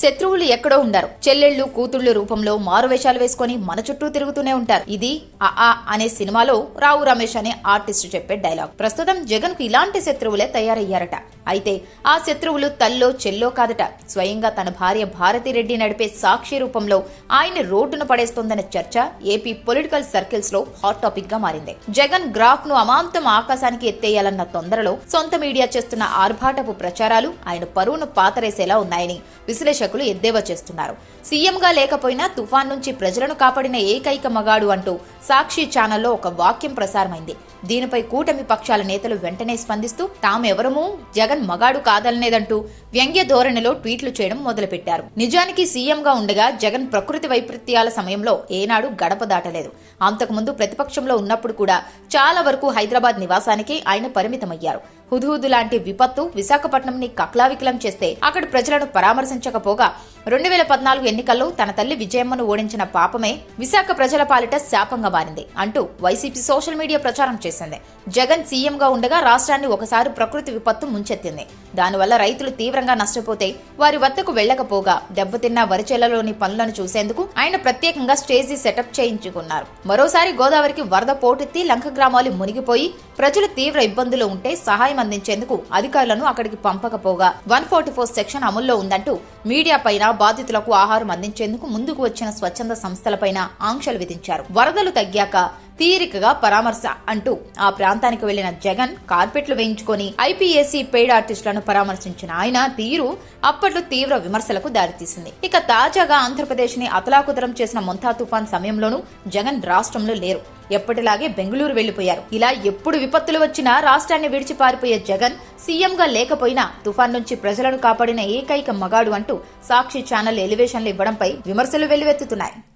శత్రువులు ఎక్కడో ఉండరు. చెల్లెళ్ళు కూతుళ్ళు రూపంలో మారువేషాలు వేసుకొని మన చుట్టూ తిరుగుతూనే ఉంటారు. ఇది ఆ అనే సినిమాలో రావు రమేష్ అనే ఆర్టిస్ట్ చెప్పే డైలాగ్. ప్రస్తుతం జగన్కు ఇలాంటి శత్రువులే తయారయ్యారట. అయితే ఆ శత్రువులు తల్లో చెల్లో కాదట. స్వయంగా తన భార్య భారతిరెడ్డి నడిపే సాక్షి రూపంలో ఆయన రోడ్డున పడేస్తోందనే చర్చ ఏపీ పొలిటికల్ సర్కిల్స్లో హాట్ టాపిక్గా మారింది. జగన్ గ్రాఫ్ను అమాంతం ఆకాశానికి ఎత్తేయాలన్న తొందరలో సొంత మీడియా చేస్తున్న ఆర్భాటపు ప్రచారాలు ఆయన పరువును పాతరేసేలా ఉన్నాయని విశ్లేషకులు ఎద్దేవా చేస్తున్నారు. సీఎంగా లేకపోయినా తుఫాన్ నుంచి ప్రజలను కాపాడిన ఏకైక మగాడు అంటూ సాక్షి ఛానల్లో ఒక వాక్యం ప్రసారమైంది. దీనిపై కూటమి పక్షాల నేతలు వెంటనే స్పందిస్తూ తామెవరమూ? జగన్ మగాడు కాదలనేదంటూ వ్యంగ్య ధోరణిలో ట్వీట్లు చేయడం మొదలుపెట్టారు. నిజానికి సీఎంగా ఉండగా జగన్ ప్రకృతి వైపరీత్యాల సమయంలో ఏనాడు గడప దాటలేదు. అంతకుముందు ప్రతిపక్షంలో ఉన్నప్పుడు కూడా చాలా వరకు హైదరాబాద్ నివాసానికి ఆయన పరిమితమయ్యారు. హుదుహుదు లాంటి విపత్తు విశాఖపట్నంని కక్లావికలం చేస్తే అక్కడ ప్రజలను పరామర్శించకపోగా రెండు వేల పద్నాలుగు ఎన్నికల్లో తన తల్లి విజయమ్మను ఓడించిన పాపమే విశాఖ ప్రజల పాలిట శాపంగా మారింది అంటూ వైసీపీ సోషల్ మీడియా ప్రచారం చేసింది. జగన్ సీఎంగా ఉండగా రాష్ట్రాన్ని ఒకసారి ప్రకృతి విపత్తు ముంచెత్తింది. దానివల్ల రైతులు తీవ్రంగా నష్టపోతే వారి వద్దకు వెళ్ళకపోగా దెబ్బతిన్న వరిచేలలోని పనులను చూసేందుకు ఆయన ప్రత్యేకంగా స్టేజీ సెటప్ చేయించుకున్నారు. మరోసారి గోదావరికి వరద పోటెత్తి లంక గ్రామాలు మునిగిపోయి ప్రజలు తీవ్ర ఇబ్బందులు ఉంటే సహాయం అందించేందుకు అధికారులను అక్కడికి పంపకపోగా వన్ ఫార్టీ ఫోర్ సెక్షన్ అమల్లో ఉందంటూ మీడియా పైన బాధితులకు ఆహారం అందించేందుకు ముందుకు వచ్చిన స్వచ్ఛంద సంస్థలపైన ఆంక్షలు విధించారు. వరదలు తగ్గాక తీరికగా పరామర్శ అంటూ ఆ ప్రాంతానికి వెళ్ళిన జగన్ కార్పెట్లు వేయించుకొని ఐపీఎస్సీ పెయిడ్ ఆర్టిస్టులను పరామర్శించిన ఆయన తీరు అప్పట్లో తీవ్ర విమర్శలకు దారితీసింది. ఇక తాజాగా ఆంధ్రప్రదేశ్ని అతలాకుతలం చేసిన మొంతా తుఫాన్ సమయంలోనూ జగన్ రాష్ట్రంలో లేరు. ఎప్పటిలాగే బెంగళూరు వెళ్ళిపోయారు ఇలా ఎప్పుడు విపత్తులు వచ్చినా రాష్ట్రాన్ని విడిచి పారిపోయే జగన్ సీఎంగా లేకపోయినా తుఫాన్ నుంచి ప్రజలను కాపాడిన ఏకైక మగాడు అంటూ సాక్షి ఛానల్ ఎలివేషన్లు ఇవ్వడంపై విమర్శలు వెల్లువెత్తుతున్నాయి.